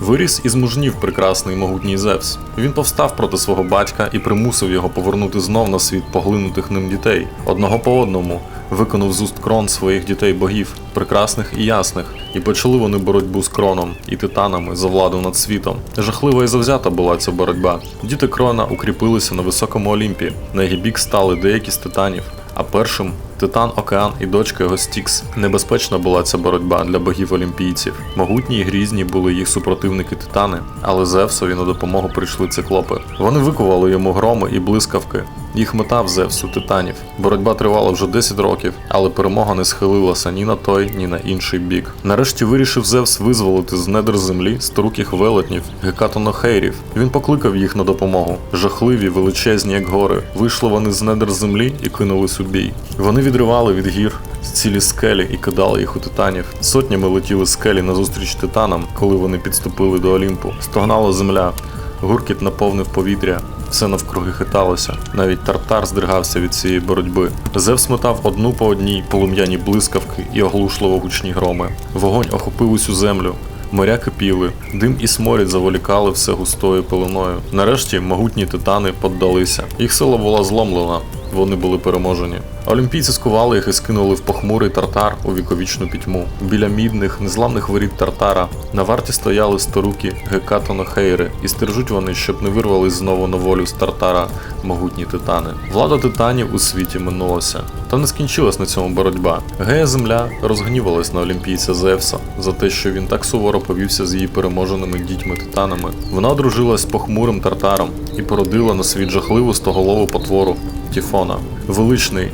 Виріс із мужнів прекрасний могутній Зевс. Він повстав проти свого батька і примусив його повернути знов на світ поглинутих ним дітей, одного по одному. Виконав з уст крон своїх дітей богів, прекрасних і ясних, і почали вони боротьбу з кроном і титанами за владу над світом. Жахлива і завзята була ця боротьба. Діти крона укріпилися на високому Олімпі. На її бік стали деякі з титанів, а першим Титан Океан і дочка його Стікс. Небезпечна була ця боротьба для богів олімпійців. Могутні і грізні були їх супротивники Титани, але Зевсові на допомогу прийшли циклопи. Вони викували йому громи і блискавки. Їх мета в Зевсу титанів. Боротьба тривала вже 10 років, але перемога не схилилася ні на той, ні на інший бік. Нарешті вирішив Зевс визволити з недр землі сторуких велетнів, гекатонохейрів. Він покликав їх на допомогу. Жахливі, величезні, як гори. Вийшли вони з недр землі і кинулись у бій. Вони відривали від гір цілі скелі і кидали їх у титанів. Сотнями летіли скелі назустріч титанам, коли вони підступили до Олімпу. Стогнала земля, гуркіт наповнив повітря. Все навкруги хиталося, навіть тартар здригався від цієї боротьби. Зевс метав одну по одній полум'яні блискавки і оглушливо гучні громи. Вогонь охопив усю землю. Моря кипіли, дим і сморід заволікали все густою пеленою. Нарешті могутні титани поддалися. Їх сила була зломлена, вони були переможені. Олімпійці скували їх і скинули в похмурий тартар у віковічну пітьму. Біля мідних, незламних воріт тартара на варті стояли сторуки гекатонохейри, і стержуть вони, щоб не вирвались знову на волю з тартара могутні титани. Влада титанів у світі минулася. Та не скінчилась на цьому боротьба. Гея Земля розгнівалась на олімпійця Зевса за те, що він так суворо повівся з її переможеними дітьми-титанами. Вона одружилась з похмурим тартаром і породила на світ жахливу стоголову потвору Тіфона. Величний,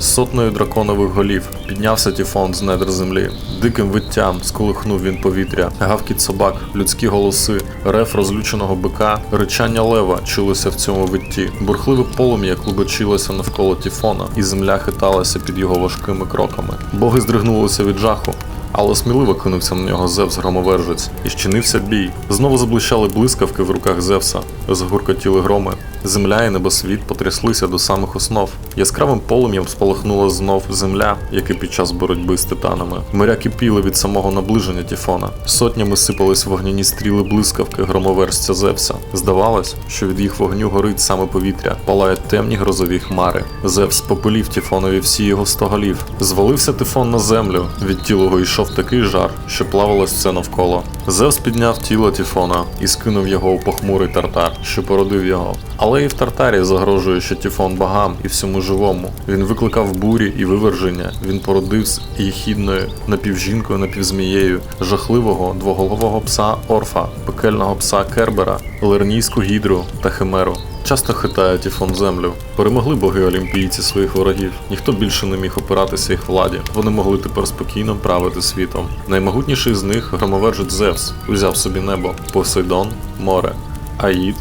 сотнею драконових голів піднявся Тіфон з недр землі. Диким виттям сколихнув він повітря, гавкіт собак, людські голоси, рев розлюченого бика, ричання лева чулося в цьому витті. Бурхливе полум'я клубочилося навколо Тіфона, і земля хиталася під його важкими кроками. Боги здригнулися від жаху. Але сміливо кинувся на нього Зевс громовержець і щинився бій. Знову заблищали блискавки в руках Зевса, згуркотіли громи. Земля і небосвіт потряслися до самих основ. Яскравим полум'ям спалахнула знов земля, як і під час боротьби з титанами. Моря кипіли від самого наближення Тіфона. Сотнями сипались вогняні стріли блискавки громоверця Зевса. Здавалось, що від їх вогню горить саме повітря, палають темні грозові хмари. Зевс попилів Тіфонові всі його сто голів. Звалився Тифон на землю. Від тілого йшов такий жар, що плавалось все навколо. Зевс підняв тіло Тіфона і скинув його у похмурий тартар, що породив його. Але і в тартарі загрожує ще Тіфон богам і всьому живому. Він викликав бурі і виверження. Він породив з їхідною напівжінкою, напівзмією, жахливого двоголового пса Орфа, пекельного пса Кербера, лернійську гідру та химеру. Часто хитає Тіфон землю. Перемогли боги олімпійці своїх ворогів. Ніхто більше не міг опиратися їх владі. Вони могли тепер спокійно правити світом. Наймогутніший з них громовержець Зевс, узяв собі небо, Посейдон, море, Аїд,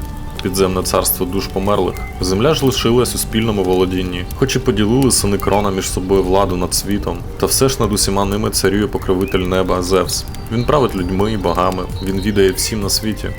підземне царство душ померлих. Земля ж лишилась у спільному володінні, хоч і поділили сини крона між собою владу над світом, та все ж над усіма ними царює покровитель неба Зевс. Він править людьми і богами, він відає всім на світі.